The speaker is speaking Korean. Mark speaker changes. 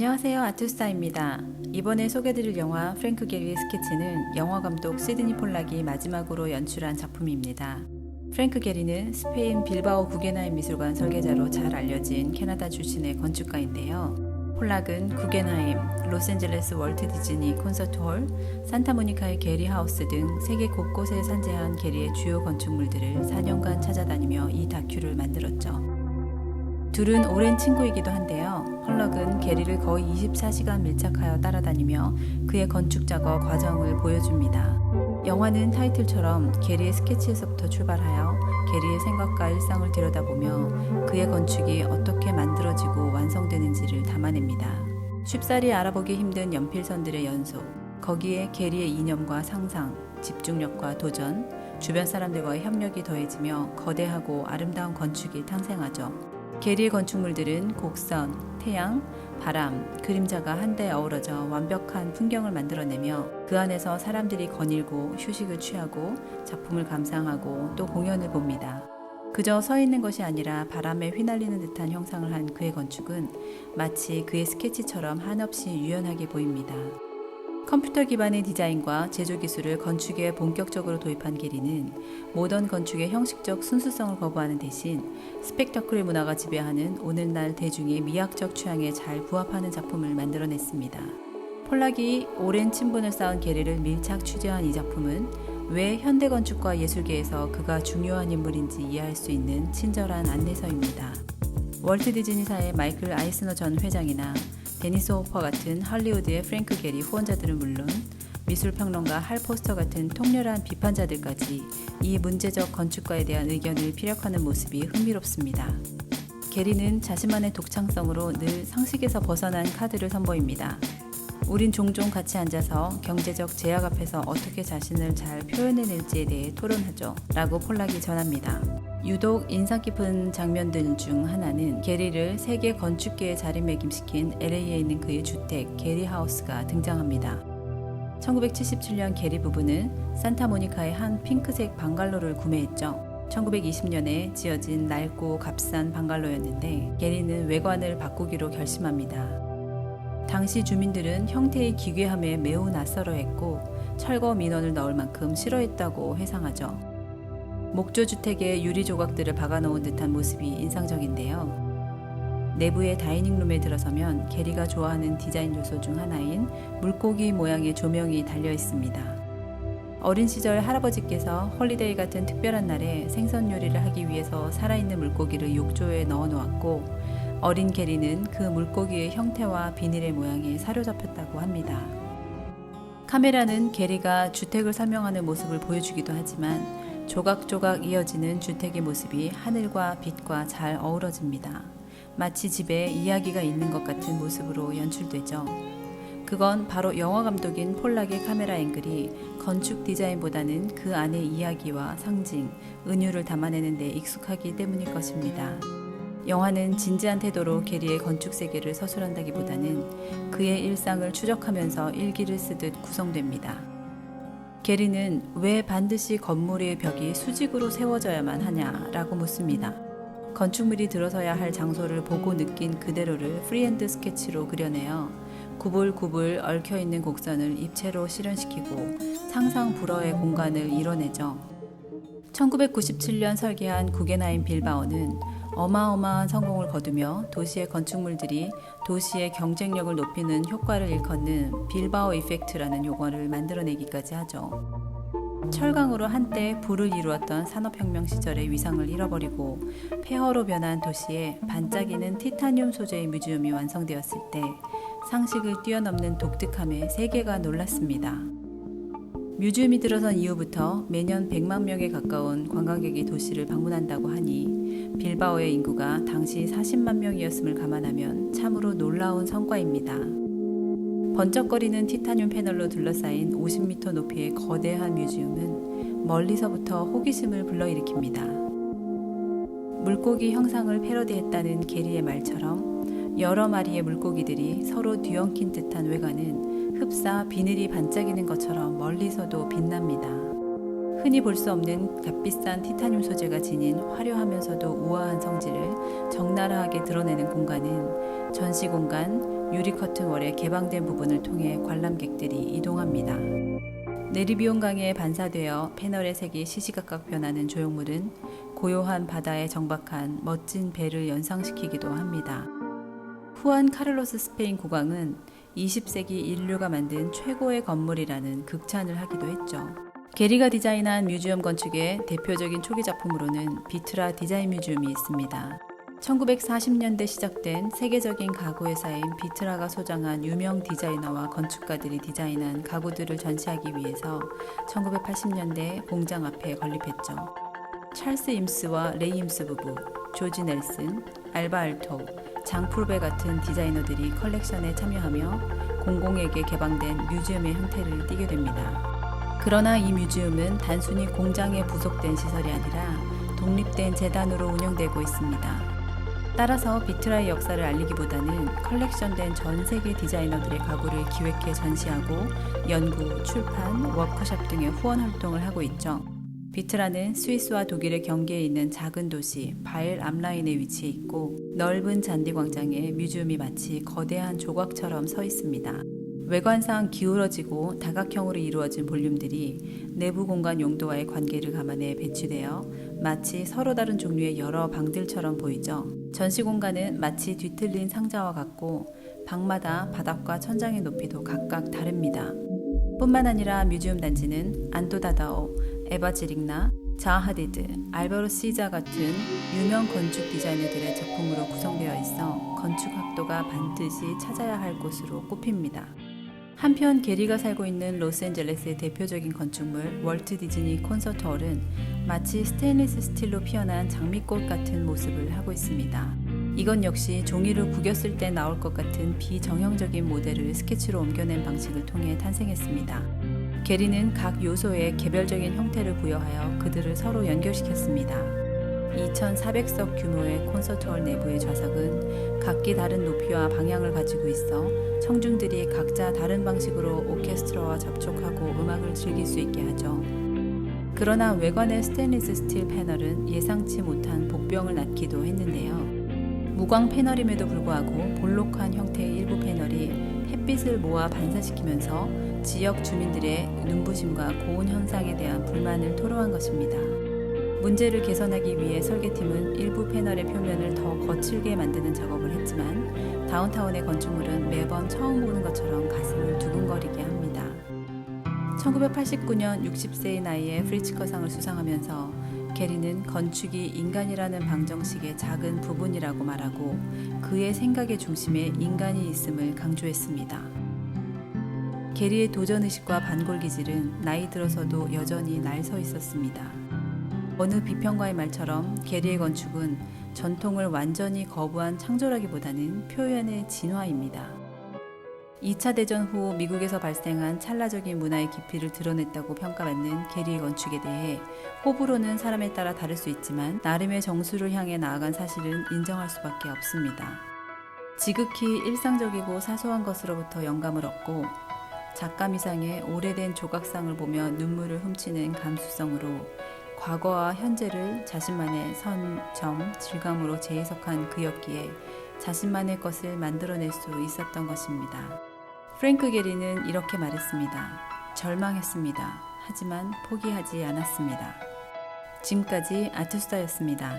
Speaker 1: 안녕하세요 아투스타입니다. 이번에 소개드릴 영화 프랭크 게리의 스케치는 영화 감독 시드니 폴락이 마지막으로 연출한 작품입니다. 프랭크 게리는 스페인 빌바오 구게나임 미술관 설계자로 잘 알려진 캐나다 출신의 건축가인데요. 폴락은 구게나임, 로스앤젤레스 월트 디즈니 콘서트 홀, 산타모니카의 게리 하우스 등 세계 곳곳에 산재한 게리의 주요 건축물들을 4년간 찾아다니며 이 다큐를 만들었죠. 둘은 오랜 친구이기도 한데요. 헐럭은 게리를 거의 24시간 밀착하여 따라다니며 그의 건축 작업 과정을 보여줍니다. 영화는 타이틀처럼 게리의 스케치에서부터 출발하여 게리의 생각과 일상을 들여다보며 그의 건축이 어떻게 만들어지고 완성되는지를 담아냅니다. 쉽사리 알아보기 힘든 연필선들의 연속, 거기에 게리의 이념과 상상, 집중력과 도전, 주변 사람들과의 협력이 더해지며 거대하고 아름다운 건축이 탄생하죠. 게리의 건축물들은 곡선, 태양, 바람, 그림자가 한데 어우러져 완벽한 풍경을 만들어내며 그 안에서 사람들이 거닐고 휴식을 취하고 작품을 감상하고 또 공연을 봅니다. 그저 서 있는 것이 아니라 바람에 휘날리는 듯한 형상을 한 그의 건축은 마치 그의 스케치처럼 한없이 유연하게 보입니다. 컴퓨터 기반의 디자인과 제조 기술을 건축에 본격적으로 도입한 게리는 모던 건축의 형식적 순수성을 거부하는 대신 스펙터클의 문화가 지배하는 오늘날 대중의 미학적 취향에 잘 부합하는 작품을 만들어냈습니다. 폴락이 오랜 친분을 쌓은 게리를 밀착 취재한 이 작품은 왜 현대 건축과 예술계에서 그가 중요한 인물인지 이해할 수 있는 친절한 안내서입니다. 월트 디즈니사의 마이클 아이스너 전 회장이나 데니스 호퍼 같은 할리우드의 프랭크 게리 후원자들은 물론 미술평론가 할 포스터 같은 통렬한 비판자들까지 이 문제적 건축가에 대한 의견을 피력하는 모습이 흥미롭습니다. 게리는 자신만의 독창성으로 늘 상식에서 벗어난 카드를 선보입니다. 우린 종종 같이 앉아서 경제적 제약 앞에서 어떻게 자신을 잘 표현해낼지에 대해 토론하죠. 라고 폴락이 전합니다. 유독 인상 깊은 장면들 중 하나는 게리를 세계 건축계에 자리매김시킨 LA에 있는 그의 주택 게리 하우스가 등장합니다. 1977년 게리 부부는 산타모니카의 한 핑크색 방갈로를 구매했죠. 1920년에 지어진 낡고 값싼 방갈로였는데 게리는 외관을 바꾸기로 결심합니다. 당시 주민들은 형태의 기괴함에 매우 낯설어했고 철거 민원을 넣을 만큼 싫어했다고 회상하죠. 목조 주택에 유리 조각들을 박아놓은 듯한 모습이 인상적인데요. 내부의 다이닝룸에 들어서면 게리가 좋아하는 디자인 요소 중 하나인 물고기 모양의 조명이 달려 있습니다. 어린 시절 할아버지께서 홀리데이 같은 특별한 날에 생선 요리를 하기 위해서 살아있는 물고기를 욕조에 넣어 놓았고 어린 게리는 그 물고기의 형태와 비닐의 모양에 사로잡혔다고 합니다. 카메라는 게리가 주택을 설명하는 모습을 보여주기도 하지만 조각조각 이어지는 주택의 모습이 하늘과 빛과 잘 어우러집니다. 마치 집에 이야기가 있는 것 같은 모습으로 연출되죠. 그건 바로 영화 감독인 폴락의 카메라 앵글이 건축 디자인보다는 그 안의 이야기와 상징, 은유를 담아내는 데 익숙하기 때문일 것입니다. 영화는 진지한 태도로 게리의 건축 세계를 서술한다기보다는 그의 일상을 추적하면서 일기를 쓰듯 구성됩니다. 게리는 왜 반드시 건물의 벽이 수직으로 세워져야만 하냐라고 묻습니다. 건축물이 들어서야 할 장소를 보고 느낀 그대로를 프리핸드 스케치로 그려내어 구불구불 얽혀 있는 곡선을 입체로 실현시키고 상상 불허의 공간을 이뤄내죠. 1997년 설계한 구게나임 빌바오는 어마어마한 성공을 거두며 도시의 건축물들이 도시의 경쟁력을 높이는 효과를 일컫는 빌바오 이펙트라는 용어를 만들어내기까지 하죠. 철강으로 한때 불을 이루었던 산업혁명 시절의 위상을 잃어버리고 폐허로 변한 도시에 반짝이는 티타늄 소재의 뮤지엄이 완성되었을 때 상식을 뛰어넘는 독특함에 세계가 놀랐습니다. 뮤지엄이 들어선 이후부터 매년 100만 명에 가까운 관광객이 도시를 방문한다고 하니 빌바오의 인구가 당시 40만 명이었음을 감안하면 참으로 놀라운 성과입니다. 번쩍거리는 티타늄 패널로 둘러싸인 50m 높이의 거대한 뮤지엄은 멀리서부터 호기심을 불러일으킵니다. 물고기 형상을 패러디했다는 게리의 말처럼 여러 마리의 물고기들이 서로 뒤엉킨 듯한 외관은 흡사 비늘이 반짝이는 것처럼 멀리서도 빛납니다. 흔히 볼 수 없는 값비싼 티타늄 소재가 지닌 화려하면서도 우아한 성질을 적나라하게 드러내는 공간은 전시 공간, 유리 커튼 월의 개방된 부분을 통해 관람객들이 이동합니다. 내리비온 강에 반사되어 패널의 색이 시시각각 변하는 조형물은 고요한 바다에 정박한 멋진 배를 연상시키기도 합니다. 후안 카를로스 스페인 국왕은 20세기 인류가 만든 최고의 건물이라는 극찬을 하기도 했죠. 게리가 디자인한 뮤지엄 건축의 대표적인 초기 작품으로는 비트라 디자인 뮤지엄이 있습니다. 1940년대 시작된 세계적인 가구 회사인 비트라가 소장한 유명 디자이너와 건축가들이 디자인한 가구들을 전시하기 위해서 1980년대 공장 앞에 건립했죠. 찰스 임스와 레이 임스 부부, 조지 넬슨, 알바 알토, 장 프로베 같은 디자이너들이 컬렉션에 참여하며 공공에게 개방된 뮤지엄의 형태를 띠게 됩니다. 그러나 이 뮤지엄은 단순히 공장에 부속된 시설이 아니라 독립된 재단으로 운영되고 있습니다. 따라서 비트라의 역사를 알리기보다는 컬렉션된 전 세계 디자이너들의 가구를 기획해 전시하고 연구, 출판, 워크숍 등의 후원 활동을 하고 있죠. 비트라는 스위스와 독일의 경계에 있는 작은 도시 바일 암라인에 위치해 있고 넓은 잔디 광장에 뮤지엄이 마치 거대한 조각처럼 서 있습니다. 외관상 기울어지고 다각형으로 이루어진 볼륨들이 내부 공간 용도와의 관계를 감안해 배치되어 마치 서로 다른 종류의 여러 방들처럼 보이죠. 전시 공간은 마치 뒤틀린 상자와 같고 방마다 바닥과 천장의 높이도 각각 다릅니다. 뿐만 아니라 뮤지엄 단지는 안토다다오, 에바 지릭나, 자하디드, 알베로 시자 같은 유명 건축 디자이너들의 작품으로 구성되어 있어 건축 학도가 반드시 찾아야 할 곳으로 꼽힙니다. 한편 게리가 살고 있는 로스앤젤레스의 대표적인 건축물 월트 디즈니 콘서트 홀은 마치 스테인리스 스틸로 피어난 장미꽃 같은 모습을 하고 있습니다. 이건 역시 종이를 구겼을 때 나올 것 같은 비정형적인 모델을 스케치로 옮겨낸 방식을 통해 탄생했습니다. 게리는 각 요소에 개별적인 형태를 부여하여 그들을 서로 연결시켰습니다. 2,400석 규모의 콘서트홀 내부의 좌석은 각기 다른 높이와 방향을 가지고 있어 청중들이 각자 다른 방식으로 오케스트라와 접촉하고 음악을 즐길 수 있게 하죠. 그러나 외관의 스테인리스 스틸 패널은 예상치 못한 복병을 낳기도 했는데요. 무광 패널임에도 불구하고 볼록한 형태의 일부 패널이 햇빛을 모아 반사시키면서 지역 주민들의 눈부심과 고온 현상에 대한 불만을 토로한 것입니다. 문제를 개선하기 위해 설계팀은 일부 패널의 표면을 더 거칠게 만드는 작업을 했지만 다운타운의 건축물은 매번 처음 보는 것처럼 가슴을 두근거리게 합니다. 1989년 60세의 나이에 프리츠커상을 수상하면서 게리는 건축이 인간이라는 방정식의 작은 부분이라고 말하고 그의 생각의 중심에 인간이 있음을 강조했습니다. 게리의 도전의식과 반골기질은 나이 들어서도 여전히 날 서 있었습니다. 어느 비평가의 말처럼 게리의 건축은 전통을 완전히 거부한 창조라기보다는 표현의 진화입니다. 2차 대전 후 미국에서 발생한 찰나적인 문화의 깊이를 드러냈다고 평가받는 게리의 건축에 대해 호불호는 사람에 따라 다를 수 있지만 나름의 정수를 향해 나아간 사실은 인정할 수밖에 없습니다. 지극히 일상적이고 사소한 것으로부터 영감을 얻고 작가미상의 오래된 조각상을 보며 눈물을 훔치는 감수성으로 과거와 현재를 자신만의 선, 점, 질감으로 재해석한 그였기에 자신만의 것을 만들어낼 수 있었던 것입니다. 프랭크 게리는 이렇게 말했습니다. 절망했습니다. 하지만 포기하지 않았습니다. 지금까지 아트수다였습니다.